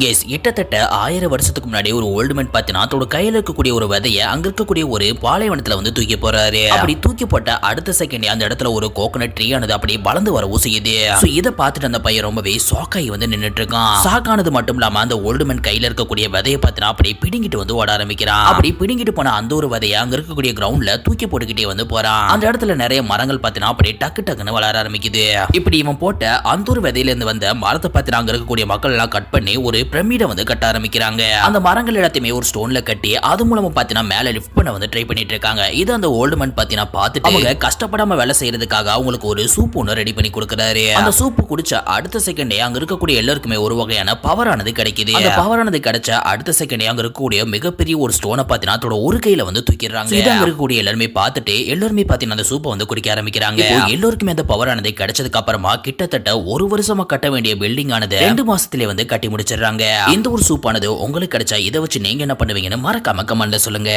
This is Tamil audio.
கேஸ் கிட்டத்தட்ட ஆயிரம் வருஷத்துக்கு முன்னாடி ஒரு ஓல்டு மேன் பார்த்தீங்கன்னா தன்னோட கையில இருக்கக்கூடிய ஒரு விதைய அங்க இருக்கக்கூடிய ஒரு பாலைவனத்துல வந்து தூக்கி போறாரு. அப்படி தூக்கி போட்ட அடுத்த செகண்ட் அந்த இடத்துல ஒரு கோகனட் ட்ரீ ஆனது அப்படி வளர்ந்து வரவும் செய்யுது So இதை பார்த்துட்டு அந்த பையன் ரொம்பவே ஷாக்காகி வந்து நின்னுட்டு இருக்கான் ஷாக்கானது மட்டும் இல்லாம அந்த ஓல்டு மேன் கையில இருக்கக்கூடிய விதைய பார்த்தீங்கன்னா அப்படி பிடுங்கிட்டு வந்து ஓட ஆரம்பிக்கிறான். அப்படி பிடுங்கிட்டு போன அந்த ஒரு விதைய அங்க இருக்கக்கூடிய கிரவுண்ட்ல தூக்கி போட்டுக்கிட்டே வந்து போறான். அந்த இடத்துல நிறைய மரங்கள் பார்த்தீங்கன்னா அப்படி டக்கு டக்குன்னு வளர ஆரம்பிக்குது. இப்படி இவன் போட்ட அந்த ஒரு விதையில இருந்து வந்த மரத்தை பார்த்தீங்கன்னா அங்க இருக்கக்கூடிய மக்கள் எல்லாம் கட் பண்ணி ஒரு பிரமிடை வந்து கட்ட ஆரம்பிக்கிறாங்க. அந்த மரங்கள் எல்லாத்தையுமே ஒரு ஸ்டோன்ல கட்டி அது மூலமா பார்த்தீங்கன்னா மேல லிஃப்ட் பண்ண வந்து ட்ரை பண்ணிட்டு இருக்காங்க. இது அந்த ஓல்டு மேன் பார்த்தீங்கன்னா பார்த்துட்டு அவங்க கஷ்டப்படாம வேலை செய்யறதுக்காக அவங்களுக்கு ஒரு சூப் ஒன்று ரெடி பண்ணி கொடுக்குறாரு. அந்த சூப் குடிச்ச அடுத்த செகண்டே அங்க இருக்கக்கூடிய எல்லாருக்குமே ஒரு வகையான பவர் ஆனது கிடைக்குது. அந்த பவர் ஆனது கிடைச்ச அடுத்த செகண்டே அங்க இருக்கக்கூடிய மிகப்பெரிய ஒரு ஸ்டோனை பார்த்தீங்கன்னா அதோட ஒரு கையில வந்து தூக்கிடுறாங்க. இது அங்க இருக்கக்கூடிய எல்லாருமே பார்த்துட்டு எல்லாருமே பார்த்தீங்கன்னா அந்த சூப்பை வந்து குடிக்க ஆரம்பிக்கிறாங்க. எல்லோருக்குமே அந்த பவர் ஆனது கிடைச்சதுக்கு அப்புறமா கிட்டத்தட்ட ஒரு வருஷமா கட்ட வேண்டிய பில்டிங் ஆனது ரெண்டு மாசத்திலே வந்து கட்டி முடிச்சிடுறாங்க. இந்த ஒரு சூப்பானது உங்களுக்கு கிடைச்சா இதை வச்சு நீங்க என்ன பண்ணுவீங்கன்னு மறக்காம கமெண்ட்ல சொல்லுங்க.